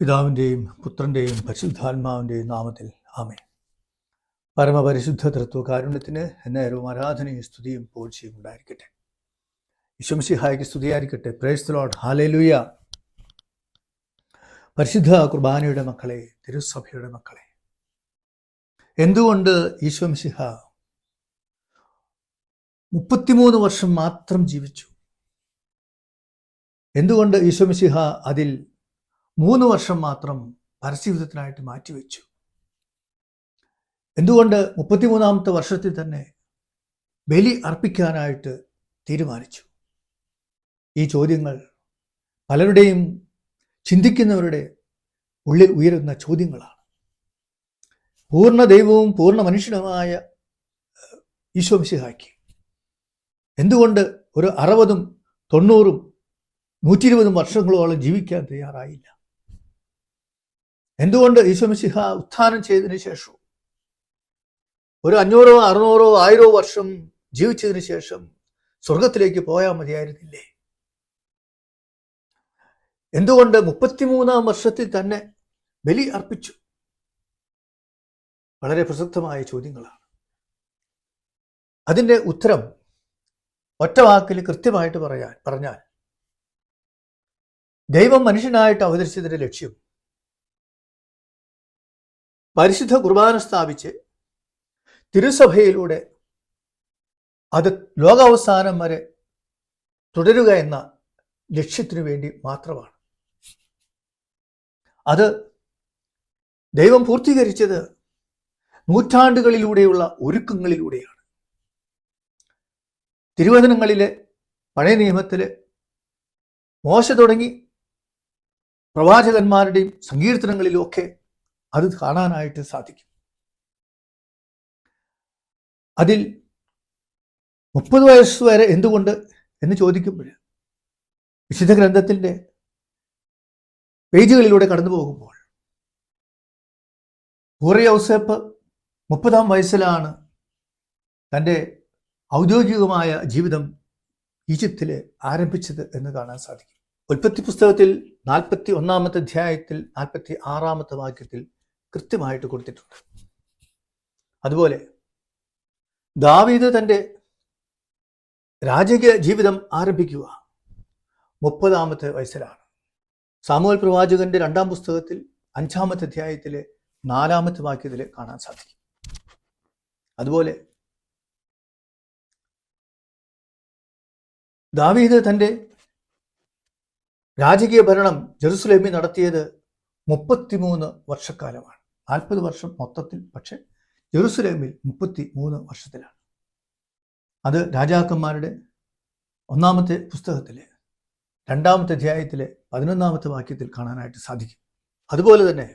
പിതാവിന്റെയും പുത്രന്റെയും പരിശുദ്ധാത്മാവിന്റെയും നാമത്തിൽ ആമേ പരമപരിശുദ്ധ തൃത്വകാരുണ്യത്തിന് എന്നേരവും ആരാധനയും സ്തുതിയും പോഴ്ചയും ഉണ്ടായിരിക്കട്ടെ. വിശ്വംസിഹായ്ക്ക് സ്തുതിയായിരിക്കട്ടെ. പ്രേസ് ഹാലേലൂയ ഹാലേലുയ പരിശുദ്ധ കുർബാനയുടെ മക്കളെ തിരുസഭയുടെ മക്കളെ എന്തുകൊണ്ട് ഈശ്വംസിഹ മുപ്പത്തിമൂന്ന് വർഷം മാത്രം ജീവിച്ചു? എന്തുകൊണ്ട് ഈശ്വംസിഹ അതിൽ മൂന്ന് വർഷം മാത്രം പരസ്യയുദ്ധത്തിനായിട്ട് മാറ്റിവെച്ചു. എന്തുകൊണ്ട് മുപ്പത്തിമൂന്നാമത്തെ വർഷത്തിൽ തന്നെ ബലി അർപ്പിക്കാനായിട്ട് തീരുമാനിച്ചു? ഈ ചോദ്യങ്ങൾ പലരുടെയും ചിന്തിക്കുന്നവരുടെ ഉള്ളിൽ ഉയരുന്ന ചോദ്യങ്ങളാണ്. പൂർണ ദൈവവും പൂർണ മനുഷ്യനുമായ ഈശോമിശിഹാക്കി എന്തുകൊണ്ട് ഒരു അറുപതും തൊണ്ണൂറും നൂറ്റി ഇരുപതും വർഷങ്ങളോളം ജീവിക്കാൻ തയ്യാറായില്ല? എന്തുകൊണ്ട് ഈശോമിശിഹ ഉത്ഥാനം ചെയ്തതിന് ശേഷവും ഒരു അഞ്ഞൂറോ അറുന്നൂറോ ആയിരോ വർഷം ജീവിച്ചതിന് ശേഷം സ്വർഗത്തിലേക്ക് പോയാൽ മതിയായിരുന്നില്ലേ? എന്തുകൊണ്ട് മുപ്പത്തിമൂന്നാം വർഷത്തിൽ തന്നെ ബലി അർപ്പിച്ചു? വളരെ പ്രസക്തമായ ചോദ്യങ്ങളാണ്. അതിന്റെ ഉത്തരം ഒറ്റ വാക്കിൽ കൃത്യമായിട്ട് പറയാൻ പറഞ്ഞാൽ ദൈവം മനുഷ്യനായിട്ട് അവതരിച്ചതിന്റെ ലക്ഷ്യം പരിശുദ്ധ കുർബാന സ്ഥാപിച്ച് തിരുസഭയിലൂടെ അത് ലോകാവസാനം വരെ തുടരുക എന്ന ലക്ഷ്യത്തിനു വേണ്ടി മാത്രമാണ്. അത് ദൈവം പൂർത്തീകരിച്ചത് നൂറ്റാണ്ടുകളിലൂടെയുള്ള ഒരുക്കങ്ങളിലൂടെയാണ്. തിരുവചനങ്ങളിലെ പഴയ നിയമത്തിലെ മോശ തുടങ്ങി പ്രവാചകന്മാരുടെയും സങ്കീർത്തനങ്ങളിലും ഒക്കെ അത് കാണാനായിട്ട് സാധിക്കും. അതിൽ മുപ്പത് വയസ്സ് വരെ എന്തുകൊണ്ട് എന്ന് ചോദിക്കുമ്പോൾ വിശുദ്ധ ഗ്രന്ഥത്തിന്റെ പേജുകളിലൂടെ കടന്നു പോകുമ്പോൾ ഹൂറി ഔസേപ്പ് മുപ്പതാം വയസ്സിലാണ് തന്റെ ഔദ്യോഗികമായ ജീവിതം ഈജിപ്തിൽ ആരംഭിച്ചത് എന്ന് കാണാൻ സാധിക്കും. ഉൽപ്പത്തി പുസ്തകത്തിൽ നാൽപ്പത്തി ഒന്നാമത്തെ അധ്യായത്തിൽ നാൽപ്പത്തി ആറാമത്തെ വാക്യത്തിൽ കൃത്യമായിട്ട് കൊടുത്തിട്ടുണ്ട്. അതുപോലെ ദാവീദ് തന്റെ രാജകീയ ജീവിതം ആരംഭിക്കുക മുപ്പതാമത്തെ വയസ്സിലാണ്. സാമൂഹൽ പ്രവാചകന്റെ രണ്ടാം പുസ്തകത്തിൽ അഞ്ചാമത്തെ അധ്യായത്തിലെ നാലാമത്തെ വാക്യത്തിൽ കാണാൻ സാധിക്കും. അതുപോലെ ദാവീദ് തന്റെ രാജകീയ ഭരണം ജെറുസലേമിൽ നടത്തിയത് മുപ്പത്തിമൂന്ന് വർഷക്കാലമാണ്. നാൽപ്പത് വർഷം മൊത്തത്തിൽ പക്ഷേ ജെറുസലേമിൽ മുപ്പത്തി മൂന്ന് വർഷത്തിലാണ്. അത് രാജാക്കന്മാരുടെ ഒന്നാമത്തെ പുസ്തകത്തിലെ രണ്ടാമത്തെ അധ്യായത്തിലെ പതിനൊന്നാമത്തെ വാക്യത്തിൽ കാണാനായിട്ട് സാധിക്കും. അതുപോലെ തന്നെ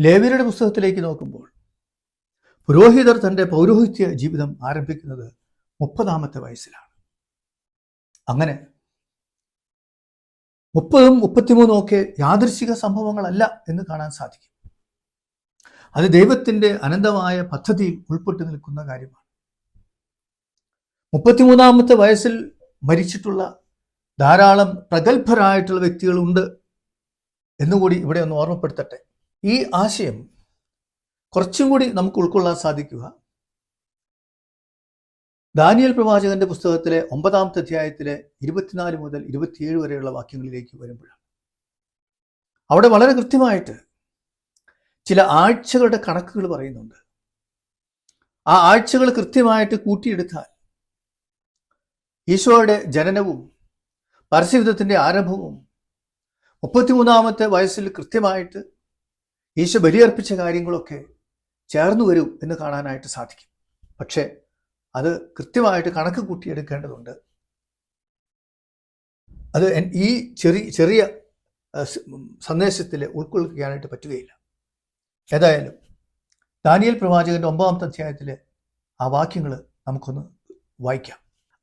ലേവിയരുടെ പുസ്തകത്തിലേക്ക് നോക്കുമ്പോൾ പുരോഹിതർ തന്റെ പൗരോഹിത്യ ജീവിതം ആരംഭിക്കുന്നത് മുപ്പതാമത്തെ വയസ്സിലാണ്. അങ്ങനെ മുപ്പതും മുപ്പത്തിമൂന്നും ഒക്കെ യാദൃശിക സംഭവങ്ങളല്ല എന്ന് കാണാൻ സാധിക്കും. അത് ദൈവത്തിന്റെ അനന്തമായ പദ്ധതിയിൽ ഉൾപ്പെട്ടു നിൽക്കുന്ന കാര്യമാണ്. മുപ്പത്തിമൂന്നാമത്തെ വയസ്സിൽ മരിച്ചിട്ടുള്ള ധാരാളം പ്രഗത്ഭരായിട്ടുള്ള വ്യക്തികളുണ്ട് എന്നുകൂടി ഇവിടെ ഒന്ന് ഓർമ്മപ്പെടുത്തട്ടെ. ഈ ആശയം കുറച്ചും കൂടി നമുക്ക് ഉൾക്കൊള്ളാൻ സാധിക്കുക. ദാനിയൽ പ്രവാചകന്റെ പുസ്തകത്തിലെ ഒമ്പതാമത്തെ അധ്യായത്തിലെ ഇരുപത്തിനാല് മുതൽ ഇരുപത്തിയേഴ് വരെയുള്ള വാക്യങ്ങളിലേക്ക് വരുമ്പോഴാണ്. അവിടെ വളരെ കൃത്യമായിട്ട് ചില ആഴ്ചകളുടെ കണക്കുകൾ പറയുന്നുണ്ട്. ആ ആഴ്ചകൾ കൃത്യമായിട്ട് കൂട്ടിയെടുത്താൽ ഈശോയുടെ ജനനവും പരസ്യയുദ്ധത്തിന്റെ ആരംഭവും മുപ്പത്തിമൂന്നാമത്തെ വയസ്സിൽ കൃത്യമായിട്ട് ഈശോ ബലിയർപ്പിച്ച കാര്യങ്ങളൊക്കെ ചേർന്നു വരും എന്ന് കാണാനായിട്ട് സാധിക്കും. പക്ഷേ അത് കൃത്യമായിട്ട് കണക്ക് കൂട്ടിയെടുക്കേണ്ടതുണ്ട്. അത് ഈ ചെറിയ ചെറിയ സന്ദേശത്തിൽ ഉൾക്കൊള്ളിക്കാനായിട്ട് പറ്റുകയില്ല. ഏതായാലും ദാനിയൽ പ്രവാചകന്റെ ഒമ്പതാമത്തെ അധ്യായത്തിലെ ആ വാക്യങ്ങൾ നമുക്കൊന്ന് വായിക്കാം.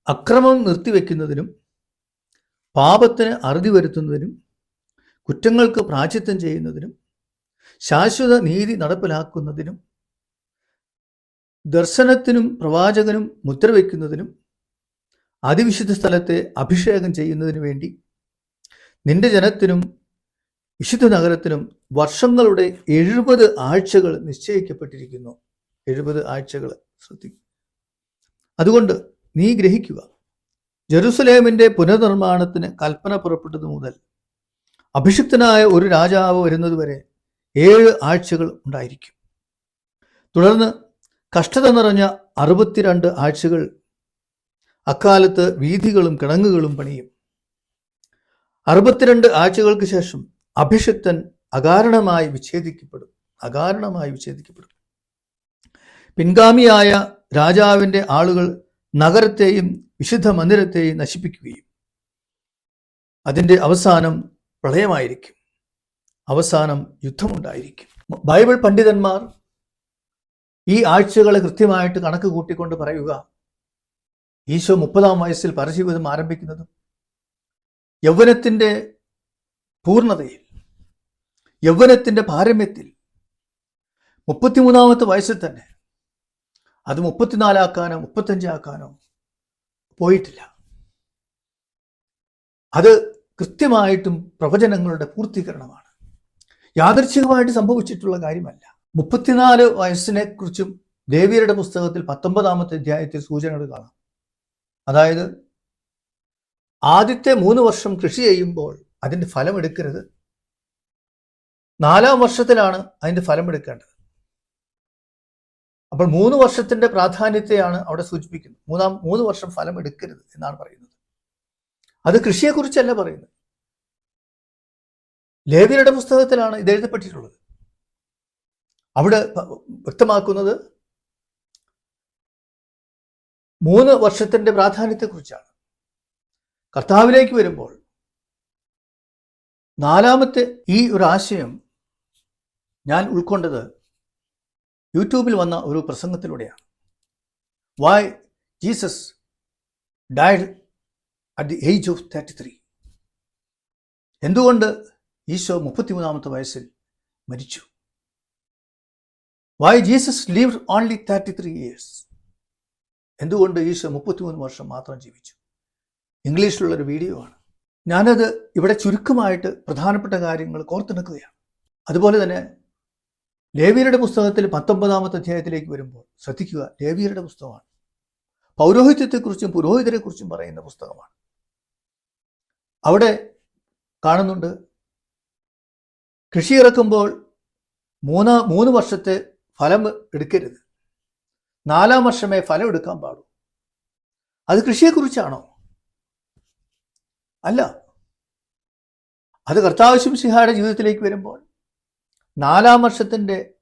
അക്രമം നിർത്തിവെക്കുന്നതിനും പാപത്തിന് അറുതി വരുത്തുന്നതിനും കുറ്റങ്ങൾക്ക് പ്രാചിത്വം ചെയ്യുന്നതിനും ശാശ്വത നീതി നടപ്പിലാക്കുന്നതിനും ദർശനത്തിനും പ്രവാചകനും മുദ്രവെക്കുന്നതിനും അതിവിശുദ്ധ സ്ഥലത്തെ അഭിഷേകം ചെയ്യുന്നതിനു വേണ്ടി നിന്റെ ജനത്തിനും വിശുദ്ധ നഗരത്തിനും വർഷങ്ങളുടെ എഴുപത് ആഴ്ചകൾ നിശ്ചയിക്കപ്പെട്ടിരിക്കുന്നു. എഴുപത് ആഴ്ചകൾ ശ്രദ്ധിക്കും. അതുകൊണ്ട് നീ ഗ്രഹിക്കുക ജെറുസലേമിന്റെ പുനർനിർമ്മാണത്തിന് കൽപ്പന പുറപ്പെട്ടതു മുതൽ അഭിഷിക്തനായ ഒരു രാജാവ് വരുന്നതുവരെ ഏഴ് ആഴ്ചകൾ ഉണ്ടായിരിക്കും. തുടർന്ന് കഷ്ടത നിറഞ്ഞ അറുപത്തിരണ്ട് ആഴ്ചകൾ അക്കാലത്ത് വീഥികളും കിടങ്ങുകളും പണിയും. അറുപത്തിരണ്ട് ആഴ്ചകൾക്ക് ശേഷം അഭിഷിക്തൻ അകാരണമായി വിച്ഛേദിക്കപ്പെടും അകാരണമായി വിച്ഛേദിക്കപ്പെടും. പിൻഗാമിയായ രാജാവിന്റെ ആളുകൾ നഗരത്തെയും വിശുദ്ധ മന്ദിരത്തെയും നശിപ്പിക്കുകയും അതിന്റെ അവസാനം പ്രളയമായിരിക്കും. അവസാനം യുദ്ധമുണ്ടായിരിക്കും. ബൈബിൾ പണ്ഡിതന്മാർ ഈ ആഴ്ചകളെ കൃത്യമായിട്ട് കണക്ക് കൂട്ടിക്കൊണ്ട് പറയുക ഈശോ മുപ്പതാം വയസ്സിൽ പരജീവിതം ആരംഭിക്കുന്നതും യൗവനത്തിന്റെ പൂർണതയിൽ യൗവനത്തിന്റെ പാരമ്യത്തിൽ. മുപ്പത്തിമൂന്നാമത്തെ വയസ്സിൽ തന്നെ. അത് മുപ്പത്തിനാലാക്കാനോ മുപ്പത്തഞ്ചാക്കാനോ പോയിട്ടില്ല. അത് കൃത്യമായിട്ടും പ്രവചനങ്ങളുടെ പൂർത്തീകരണമാണ്. യാദർച്ഛികമായിട്ട് സംഭവിച്ചിട്ടുള്ള കാര്യമല്ല. മുപ്പത്തിനാല് വയസ്സിനെ കുറിച്ചും ദേവിയരുടെ പുസ്തകത്തിൽ പത്തൊമ്പതാമത്തെ അധ്യായത്തിൽ സൂചനകൾ കാണാം. അതായത് ആദ്യത്തെ മൂന്ന് വർഷം കൃഷി ചെയ്യുമ്പോൾ അതിന്റെ ഫലം എടുക്കരുത് നാലാം വർഷത്തിലാണ് അതിന്റെ ഫലം എടുക്കേണ്ടത്. അപ്പോൾ മൂന്ന് വർഷത്തിന്റെ പ്രാധാന്യത്തെയാണ് അവിടെ സൂചിപ്പിക്കുന്നത്. മൂന്നാം മൂന്ന് വർഷം ഫലം എടുക്കരുത് എന്നാണ് പറയുന്നത്. അത് കൃഷിയെക്കുറിച്ചല്ല പറയുന്നത്. ലേവിയരുടെ പുസ്തകത്തിലാണ് ഇത് എഴുതപ്പെട്ടിട്ടുള്ളത്. അവിടെ വ്യക്തമാക്കുന്നത് മൂന്ന് വർഷത്തിന്റെ പ്രാധാന്യത്തെക്കുറിച്ചാണ്. കർത്താവിലേക്ക് വരുമ്പോൾ നാലാമത്തെ ഈ ഒരു ആശയം ഞാൻ ഉൾക്കൊണ്ടത് യൂട്യൂബിൽ വന്ന ഒരു പ്രസംഗത്തിലൂടെയാണ്. Why Jesus died at the age of thirty three എന്തുകൊണ്ട് ഈശോ മുപ്പത്തിമൂന്നാമത്തെ വയസ്സിൽ മരിച്ചു? Why Jesus leave only thirty three years എന്തുകൊണ്ട് ഈശോ മുപ്പത്തിമൂന്ന് വർഷം മാത്രം ജീവിച്ചു? ഇംഗ്ലീഷിലുള്ളൊരു വീഡിയോ ആണ്. ഞാനത് ഇവിടെ ചുരുക്കമായിട്ട് പ്രധാനപ്പെട്ട കാര്യങ്ങൾ കോർത്തെടുക്കുകയാണ് അതുപോലെ തന്നെ ലേവിയരുടെ പുസ്തകത്തിൽ പത്തൊമ്പതാമത്തെ അധ്യായത്തിലേക്ക് വരുമ്പോൾ ശ്രദ്ധിക്കുക ലേവിയരുടെ പുസ്തകമാണ്. പൗരോഹിത്യത്തെക്കുറിച്ചും പുരോഹിതരെക്കുറിച്ചും പറയുന്ന പുസ്തകമാണ്. അവിടെ കാണുന്നുണ്ട് കൃഷി ഇറക്കുമ്പോൾ മൂന്ന് മൂന്ന് വർഷത്തെ ഫലം എടുക്കരുത്. നാലാം വർഷമേ ഫലം എടുക്കാൻ പാടൂ. അത് കൃഷിയെക്കുറിച്ചാണോ? അല്ല. അത് കർത്താവശ്യം സിഹായുടെ ജീവിതത്തിലേക്ക് വരുമ്പോൾ നാലാം വർഷത്തിന്റെ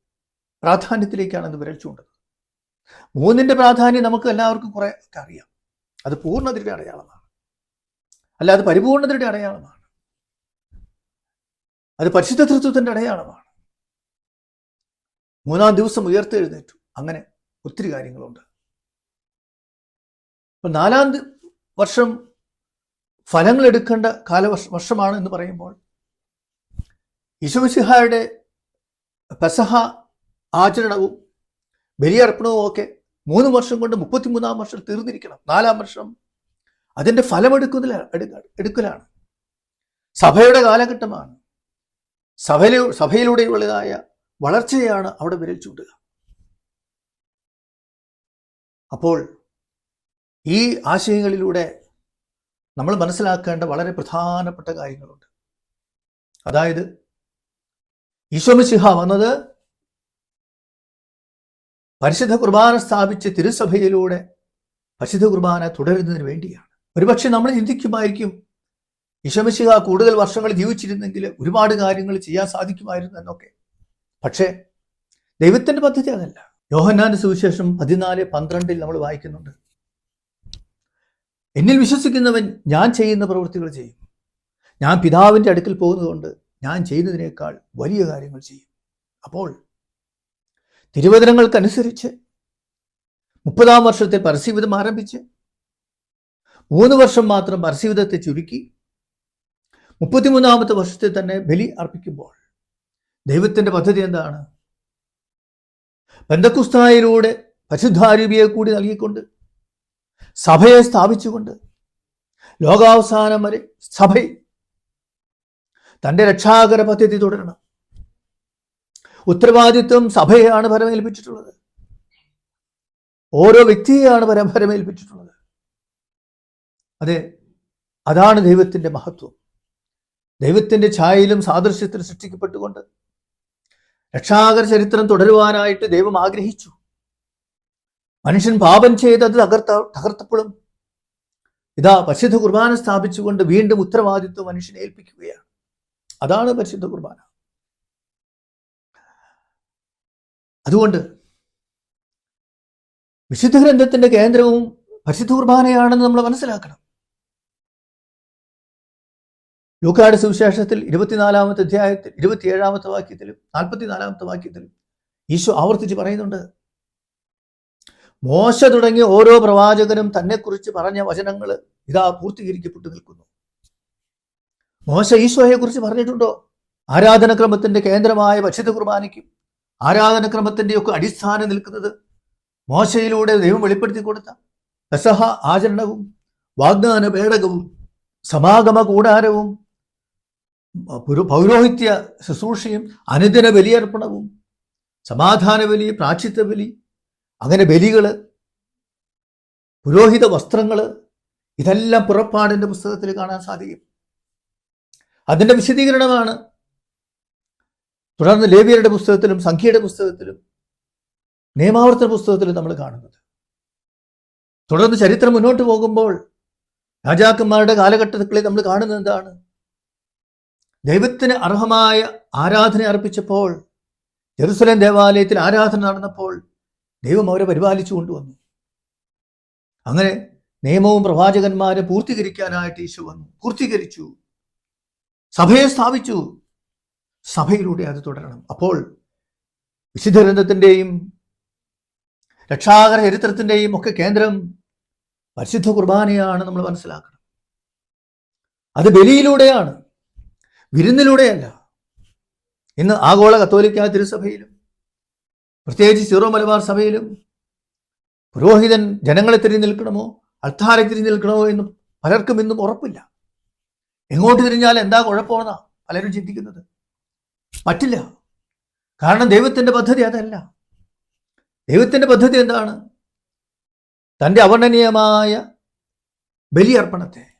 പ്രാധാന്യത്തിലേക്കാണ് അത് വിരൽ ചൂണ്ടത് മൂന്നിന്റെ പ്രാധാന്യം നമുക്ക് എല്ലാവർക്കും കുറെ ഒക്കെ അറിയാം. അത് പൂർണതയുടെ അടയാളമാണ്. അല്ല അത് പരിപൂർണതയുടെ അടയാളമാണ്. അത് പരിശുദ്ധ തൃത്വത്തിന്റെ അടയാളമാണ്. മൂന്നാം ദിവസം ഉയർത്തെഴുന്നേറ്റു. അങ്ങനെ ഒത്തിരി കാര്യങ്ങളുണ്ട്. അപ്പൊ നാലാം വർഷം ഫലങ്ങൾ എടുക്കേണ്ട കാലവർഷ വർഷമാണ് എന്ന് പറയുമ്പോൾ യശുമിസിഹായുടെ പെസഹ ആചരണവും ബലിയർപ്പണവും ഒക്കെ മൂന്ന് വർഷം കൊണ്ട് മുപ്പത്തിമൂന്നാം വർഷം തീർന്നിരിക്കണം. നാലാം വർഷം അതിന്റെ ഫലമെടുക്കുന്ന എടുക്ക- എടുക്കലാണ്. സഭയുടെ കാലഘട്ടമാണ്. സഭയിലൂ സഭയിലൂടെയുള്ളതായ വളർച്ചയാണ് അവിടെ വിരൽ ചൂണ്ടുക. അപ്പോൾ ഈ ആശയങ്ങളിലൂടെ നമ്മൾ മനസ്സിലാക്കേണ്ട വളരെ പ്രധാനപ്പെട്ട കാര്യങ്ങളുണ്ട്. അതായത് ഈശോമിശിഹ വന്നത് പരിശുദ്ധ കുർബാന സ്ഥാപിച്ച് തിരുസഭയിലൂടെ പരിശുദ്ധ കുർബാന തുടരുന്നതിന് വേണ്ടിയാണ്. ഒരുപക്ഷെ നമ്മൾ ചിന്തിക്കുമായിരിക്കും ഈശോമിശിഹ കൂടുതൽ വർഷങ്ങൾ ജീവിച്ചിരുന്നെങ്കിൽ ഒരുപാട് കാര്യങ്ങൾ ചെയ്യാൻ സാധിക്കുമായിരുന്നു എന്നൊക്കെ. പക്ഷേ ദൈവത്തിന്റെ പദ്ധതി അതല്ല. യോഹന്നാന്റെ സുവിശേഷം പതിനാല് പന്ത്രണ്ടിൽ നമ്മൾ വായിക്കുന്നുണ്ട്. എന്നിൽ വിശ്വസിക്കുന്നവൻ ഞാൻ ചെയ്യുന്ന പ്രവൃത്തികൾ ചെയ്യും. ഞാൻ പിതാവിന്റെ അടുക്കൽ പോകുന്നതുകൊണ്ട് ഞാൻ ചെയ്യുന്നതിനേക്കാൾ വലിയ കാര്യങ്ങൾ ചെയ്യും. അപ്പോൾ തിരുവചനങ്ങൾക്കനുസരിച്ച് മുപ്പതാം വർഷത്തെ പരസ്യവിധം ആരംഭിച്ച് മൂന്ന് വർഷം മാത്രം പരസ്യവിധത്തെ ചുരുക്കി മുപ്പത്തിമൂന്നാമത്തെ വർഷത്തെ തന്നെ ബലി അർപ്പിക്കുമ്പോൾ ദൈവത്തിന്റെ പദ്ധതി എന്താണ്? ബന്ധക്കുസ്തായിലൂടെ പരിശുദ്ധാരൂപിയെ കൂടി നൽകിക്കൊണ്ട് സഭയെ സ്ഥാപിച്ചുകൊണ്ട് ലോകാവസാനം വരെ സഭയിൽ തന്റെ രക്ഷാകര പദ്ധതി തുടരണം. ഉത്തരവാദിത്വം സഭയെയാണ് പരമേൽപ്പിച്ചിട്ടുള്ളത് ഓരോ വ്യക്തിയെയാണ് പരം പരമേൽപ്പിച്ചിട്ടുള്ളത് അതെ അതാണ് ദൈവത്തിന്റെ മഹത്വം. ദൈവത്തിന്റെ ഛായയിലും സാദൃശ്യത്തിലും സൃഷ്ടിക്കപ്പെട്ടുകൊണ്ട് രക്ഷാകര ചരിത്രം തുടരുവാനായിട്ട് ദൈവം ആഗ്രഹിച്ചു. മനുഷ്യൻ പാപം ചെയ്ത് അത് തകർത്ത തകർത്തപ്പോഴും ഇതാ പരിശുദ്ധ കുർബാന സ്ഥാപിച്ചുകൊണ്ട് വീണ്ടും ഉത്തരവാദിത്വം മനുഷ്യനെ ഏൽപ്പിക്കുകയാണ്. അതാണ് പരിശുദ്ധ കുർബാന. അതുകൊണ്ട് വിശുദ്ധ ഗ്രന്ഥത്തിന്റെ കേന്ദ്രവും പരിശുദ്ധ കുർബാനയാണെന്ന് നമ്മൾ മനസ്സിലാക്കണം. ലൂക്കാട് സുവിശേഷത്തിൽ ഇരുപത്തിനാലാമത്തെ അധ്യായത്തിൽ ഇരുപത്തിയേഴാമത്തെ വാക്യത്തിലും നാൽപ്പത്തിനാലാമത്തെ വാക്യത്തിലും ഈശോ ആവർത്തിച്ച് പറയുന്നുണ്ട്. മോശ തുടങ്ങിയ ഓരോ പ്രവാചകനും തന്നെക്കുറിച്ച് പറഞ്ഞ വചനങ്ങൾ ഇതാ പൂർത്തീകരിക്കപ്പെട്ടു നിൽക്കുന്നു. മോശ ഈശോയെ കുറിച്ച് പറഞ്ഞിട്ടുണ്ടോ? ആരാധനക്രമത്തിന്റെ കേന്ദ്രമായ പരിശുദ്ധ കുർബാനയ്ക്കും ആരാധനക്രമത്തിന്റെയൊക്കെ അടിസ്ഥാനം നിൽക്കുന്നത് മോശയിലൂടെ ദൈവം വെളിപ്പെടുത്തി കൊടുത്ത പെസഹ ആചരണവും വാഗ്ദാന പേടകവും സമാഗമ കൂടാരവും പുരു- പൗരോഹിത്യ ശുശ്രൂഷയും അനുദിന ബലിയർപ്പണവും സമാധാന ബലി പ്രാച്ചിത്വ ബലി അങ്ങനെ ബലികൾ പുരോഹിത വസ്ത്രങ്ങൾ ഇതെല്ലാം പുറപ്പാടിന്റെ പുസ്തകത്തിൽ കാണാൻ സാധിക്കും. അതിന്റെ വിശദീകരണമാണ്. തുടർന്ന് ലേവിയരുടെ പുസ്തകത്തിലും സംഖ്യയുടെ പുസ്തകത്തിലും നിയമാവർത്തന പുസ്തകത്തിലും നമ്മൾ കാണുന്നത്. തുടർന്ന് ചരിത്രം മുന്നോട്ട് പോകുമ്പോൾ രാജാക്കന്മാരുടെ കാലഘട്ടത്തിൽ നമ്മൾ കാണുന്നത് എന്താണ്? ദൈവത്തിന് അർഹമായ ആരാധന അർപ്പിച്ചപ്പോൾ ജെറുസലേം ദേവാലയത്തിൽ ആരാധന നടന്നപ്പോൾ ദൈവം അവരെ പരിപാലിച്ചു കൊണ്ടുവന്നു. അങ്ങനെ നിയമവും പ്രവാചകന്മാരെ പൂർത്തീകരിക്കാനായിട്ട് ഈശോ വന്നു. പൂർത്തീകരിച്ചു. സഭയെ സ്ഥാപിച്ചു. സഭയിലൂടെ അത് തുടരണം. അപ്പോൾ വിശുദ്ധ ഗ്രന്ഥത്തിന്റെയും രക്ഷാകര ചരിത്രത്തിന്റെയും ഒക്കെ കേന്ദ്രം പരിശുദ്ധ കുർബാനയാണ് നമ്മൾ മനസ്സിലാക്കണം. അത് ബലിയിലൂടെയാണ് വിരുന്നിലൂടെയല്ല. ഇന്ന് ആഗോള കത്തോലിക്ക തിരുസഭയിലും പ്രത്യേകിച്ച് സീറോ മലബാർ സഭയിലും പുരോഹിതൻ ജനങ്ങളെ തിരിഞ്ഞു നിൽക്കണമോ അൾത്താരെ തിരിഞ്ഞു നിൽക്കണമോ എന്നും പലർക്കും ഇന്നും ഉറപ്പില്ല. എങ്ങോട്ട് തിരിഞ്ഞാൽ എന്താ കുഴപ്പമെന്നാ പലരും ചിന്തിക്കുന്നത്. പറ്റില്ല. കാരണം ദൈവത്തിന്റെ പദ്ധതി അതല്ല. ദൈവത്തിന്റെ പദ്ധതി എന്താണ്? തന്റെ അവർണനീയമായ ബലിയർപ്പണത്തെ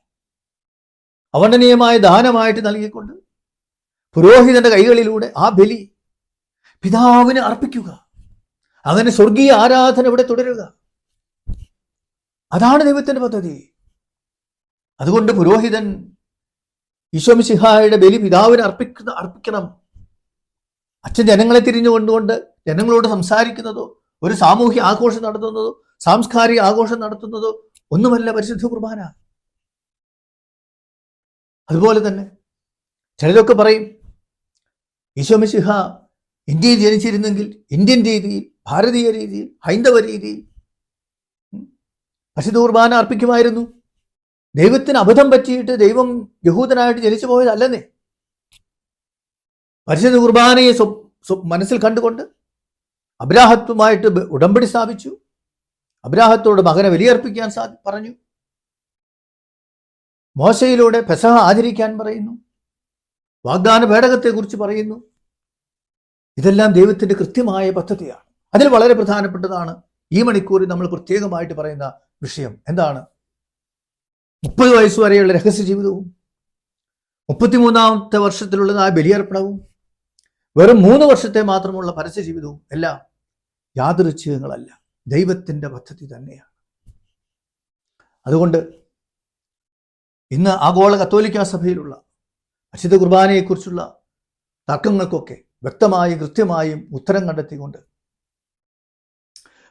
അവർണനീയമായ ദാനമായിട്ട് നൽകിക്കൊണ്ട് പുരോഹിതന്റെ കൈകളിലൂടെ ആ ബലി പിതാവിന് അർപ്പിക്കുക. അങ്ങനെ സ്വർഗീയ ആരാധന ഇവിടെ തുടരുക. അതാണ് ദൈവത്തിന്റെ പദ്ധതി. അതുകൊണ്ട് പുരോഹിതൻ ഈശോമിസിഹായുടെ ബലി പിതാവിന് അർപ്പിക്കുന്ന അർപ്പിക്കണം. അച്ഛൻ ജനങ്ങളെ തിരിഞ്ഞു കൊണ്ടുകൊണ്ട് ജനങ്ങളോട് സംസാരിക്കുന്നതോ ഒരു സാമൂഹ്യ ആഘോഷം നടത്തുന്നതോ സാംസ്കാരിക ആഘോഷം നടത്തുന്നതോ ഒന്നുമല്ല പരിശുദ്ധ കുർബാന. അതുപോലെ തന്നെ ചിലരൊക്കെ പറയും ഈശോമിശിഹ ഇന്ത്യയിൽ ജനിച്ചിരുന്നെങ്കിൽ ഇന്ത്യൻ രീതിയിൽ ഭാരതീയ രീതിയിൽ ഹൈന്ദവ രീതിയിൽ പരിശുദ്ധ കുർബാന അർപ്പിക്കുമായിരുന്നു. ദൈവത്തിന് അബദ്ധം പറ്റിയിട്ട് ദൈവം യഹൂദനായിട്ട് ജനിച്ചു പോയതല്ലെന്നേ. പരിശുദ്ധ കുർബാനയെ മനസ്സിൽ കണ്ടുകൊണ്ട് അബ്രാഹത്തുമായിട്ട് ഉടമ്പടി സ്ഥാപിച്ചു. അബ്രാഹത്തോട് മകനെ വലിയർപ്പിക്കാൻ സാ പറഞ്ഞു. മോശയിലൂടെ പെസഹ ആചരിക്കാൻ പറയുന്നു. വാഗ്ദാന പേടകത്തെക്കുറിച്ച് പറയുന്നു. ഇതെല്ലാം ദൈവത്തിന്റെ കൃത്യമായ പദ്ധതിയാണ്. അതിൽ വളരെ പ്രധാനപ്പെട്ടതാണ് ഈ മണിക്കൂറിൽ നമ്മൾ പ്രത്യേകമായിട്ട് പറയുന്ന വിഷയം. എന്താണ്? മുപ്പത് വയസ്സ് വരെയുള്ള രഹസ്യ ജീവിതവും മുപ്പത്തിമൂന്നാമത്തെ ആ ബലിയർപ്പണവും വെറും മൂന്ന് വർഷത്തെ മാത്രമുള്ള പരസ്യ ജീവിതവും എല്ലാം യാദൃച്ഛികങ്ങളല്ല ദൈവത്തിന്റെ പദ്ധതി തന്നെയാണ്. അതുകൊണ്ട് ഇന്ന് ആഗോള കത്തോലിക്ക സഭയിലുള്ള അശുദ്ധ കുർബാനയെക്കുറിച്ചുള്ള തർക്കങ്ങൾക്കൊക്കെ വ്യക്തമായും കൃത്യമായും ഉത്തരം കണ്ടെത്തിക്കൊണ്ട്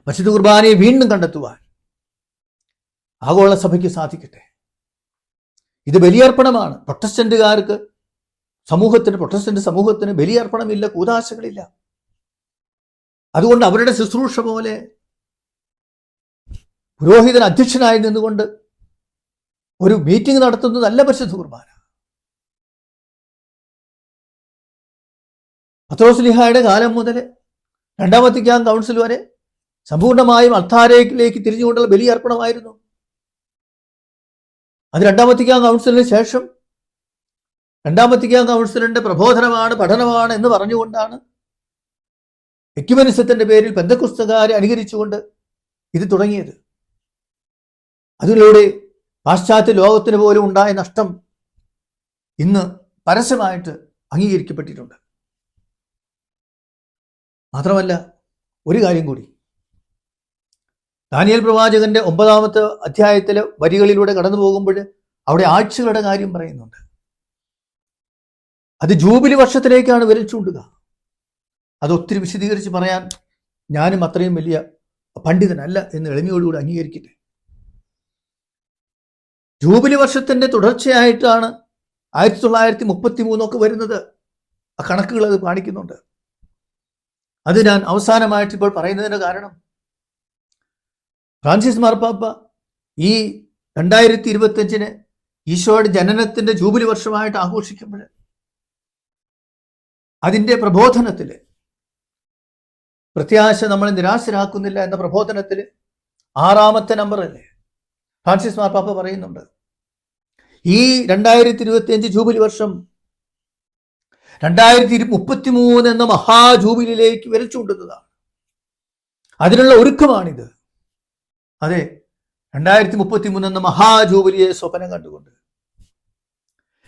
പരിശുദ്ധ കുർബാനയെ വീണ്ടും കണ്ടെത്തുവാൻ ആഗോള സഭയ്ക്ക് സാധിക്കട്ടെ. ഇത് ബലിയർപ്പണമാണ്. പ്രൊട്ടസ്റ്റന്റുകാർക്ക് സമൂഹത്തിന് പ്രൊട്ടസ്റ്റന്റ് സമൂഹത്തിന് ബലിയർപ്പണമില്ല കൂതാശകളില്ല. അതുകൊണ്ട് അവരുടെ ശുശ്രൂഷ പോലെ പുരോഹിതൻ അധ്യക്ഷനായി നിന്നുകൊണ്ട് ഒരു മീറ്റിംഗ് നടത്തുന്നതല്ല പരിശുദ്ധ കുർബാന പത്രോസ്ലിഹായുടെ കാലം മുതൽ രണ്ടാം ക്യാം കൗൺസിൽ വരെ സമ്പൂർണമായും അൾത്താരയിലേക്ക് തിരിഞ്ഞുകൊണ്ടുള്ള ബലിയർപ്പണമായിരുന്നു. അത് രണ്ടാം വത്തിക്കാൻ കൗൺസിലിന് ശേഷം രണ്ടാം വത്തിക്കാൻ കൗൺസിലിന്റെ പ്രബോധനമാണ് പഠനമാണ് എന്ന് പറഞ്ഞുകൊണ്ടാണ് എക്യുമനിസത്തിന്റെ പേരിൽ ബന്ധക്കുസ്തകാരെ അനുകരിച്ചുകൊണ്ട് ഇത് തുടങ്ങിയത്. അതിലൂടെ പാശ്ചാത്യ ലോകത്തിന് പോലും ഉണ്ടായ നഷ്ടം ഇന്ന് പരസ്യമായിട്ട് അംഗീകരിക്കപ്പെട്ടിട്ടുണ്ട്. മാത്രമല്ല ഒരു കാര്യം കൂടി. ദാനിയൽ പ്രവാചകന്റെ ഒമ്പതാമത്തെ അധ്യായത്തിലെ വരികളിലൂടെ കടന്നു പോകുമ്പോൾ അവിടെ ആഴ്ചകളുടെ കാര്യം പറയുന്നുണ്ട്. അത് ജൂബിലി വർഷത്തിലേക്കാണ് വിരൽ ചൂണ്ടുക. അത് ഒത്തിരി വിശദീകരിച്ച് പറയാൻ ഞാനും അത്രയും വലിയ പണ്ഡിതനല്ല എന്ന് എളിമയോടുകൂടി അംഗീകരിക്കട്ടെ. ജൂബിലി വർഷത്തിന്റെ തുടർച്ചയായിട്ടാണ് ആയിരത്തി തൊള്ളായിരത്തി മുപ്പത്തി മൂന്നൊക്കെ വരുന്നത്. ആ കണക്കുകൾ അത് കാണിക്കുന്നുണ്ട്. അത് ഞാൻ അവസാനമായിട്ട് ഇപ്പോൾ പറയുന്നതിന് കാരണം ഫ്രാൻസിസ് മാർപ്പാപ്പ ഈ രണ്ടായിരത്തി ഇരുപത്തഞ്ചിന് ഈശോയുടെ ജനനത്തിന്റെ ജൂബിലി വർഷമായിട്ട് ആഘോഷിക്കുമ്പോൾ അതിന്റെ പ്രബോധനത്തിൽ പ്രത്യാശ നമ്മളെ നിരാശരാക്കുന്നില്ല എന്ന പ്രബോധനത്തിൽ ആറാമത്തെ നമ്പർ അല്ലേ ഫ്രാൻസിസ് മാർപ്പാപ്പ പറയുന്നുണ്ട്. ഈ രണ്ടായിരത്തി ഇരുപത്തി അഞ്ച് ജൂബിലി വർഷം രണ്ടായിരത്തി മുപ്പത്തി മൂന്ന് എന്ന മഹാജൂബിലിയിലേക്ക് വിരച്ചുകൊണ്ടുന്നതാണ് അതിനുള്ള ഒരുക്കമാണിത്. അതെ രണ്ടായിരത്തി മുപ്പത്തി മൂന്ന് എന്ന മഹാജൂബിലിയെ സ്വപ്നം കണ്ടുകൊണ്ട്.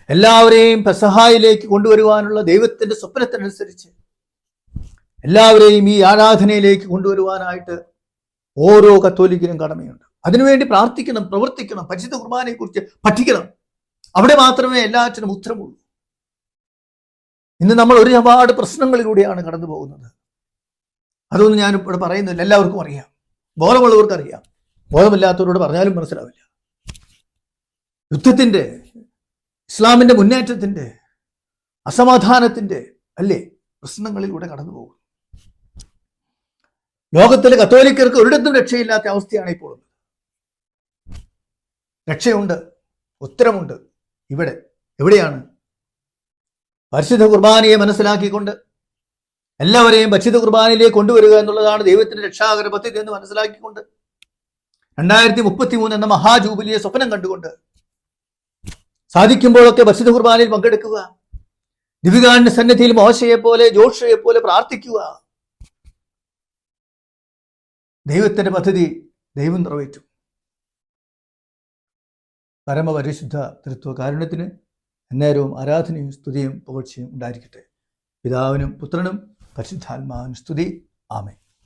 എല്ലാവരെയും പെസഹായിലേക്ക് കൊണ്ടുവരുവാനുള്ള ദൈവത്തിന്റെ സ്വപ്നത്തിനനുസരിച്ച് എല്ലാവരെയും ഈ ആരാധനയിലേക്ക് കൊണ്ടുവരുവാനായിട്ട് ഓരോ കത്തോലിക്കിനും കടമയുണ്ട്. അതിനുവേണ്ടി പ്രാർത്ഥിക്കണം പ്രവർത്തിക്കണം പരിശുദ്ധ കുർബാനയെക്കുറിച്ച് പഠിക്കണം. അവിടെ മാത്രമേ എല്ലാറ്റിനും ഉത്തരമുള്ളൂ. ഇന്ന് നമ്മൾ ഒരുപാട് പ്രശ്നങ്ങളിലൂടെയാണ് കടന്നു പോകുന്നത് അതൊന്നും ഞാൻ ഇവിടെ പറയുന്നില്ല എല്ലാവർക്കും അറിയാം. ബോധമുള്ളവർക്ക് അറിയാം ബോധമില്ലാത്തവരോട് പറഞ്ഞാലും മനസ്സിലാവില്ല. യുദ്ധത്തിന്റെ ഇസ്ലാമിന്റെ മുന്നേറ്റത്തിന്റെ അസമാധാനത്തിന്റെ അല്ലേ പ്രശ്നങ്ങളിലൂടെ കടന്നു പോകും ലോകത്തിലെ കത്തോലിക്കർക്ക് ഒരിടത്തും രക്ഷയില്ലാത്ത അവസ്ഥയാണ് ഇപ്പോൾ രക്ഷയുണ്ട് ഉത്തരമുണ്ട് ഇവിടെ. എവിടെയാണ്? പരിശുദ്ധ കുർബാനയെ മനസ്സിലാക്കിക്കൊണ്ട് എല്ലാവരെയും പരിശുദ്ധ കുർബാനയിലേക്ക് കൊണ്ടുവരിക എന്നുള്ളതാണ് ദൈവത്തിന്റെ രക്ഷാകര പദ്ധതി എന്ന് മനസ്സിലാക്കിക്കൊണ്ട് രണ്ടായിരത്തി മുപ്പത്തി മൂന്ന് എന്ന മഹാജൂബിലിയെ സ്വപ്നം കണ്ടുകൊണ്ട് സാധിക്കുമ്പോഴൊക്കെ ബസിദ് കുർബാനയിൽ പങ്കെടുക്കുക ദിവികാന്റെ സന്നിധിയിൽ മോശയെ പോലെ ജോഷയെ പോലെ പ്രാർത്ഥിക്കുക. ദൈവത്തിന്റെ പദ്ധതി ദൈവം നിറവേറ്റും. പരമപരിശുദ്ധ തൃത്വ കാരുണ്യത്തിന് അന്നേരവും ആരാധനയും സ്തുതിയും പുകഴ്ചയും ഉണ്ടായിരിക്കട്ടെ. പിതാവിനും പുത്രനും പരിശുദ്ധാത്മാവിനും സ്തുതി. ആമേ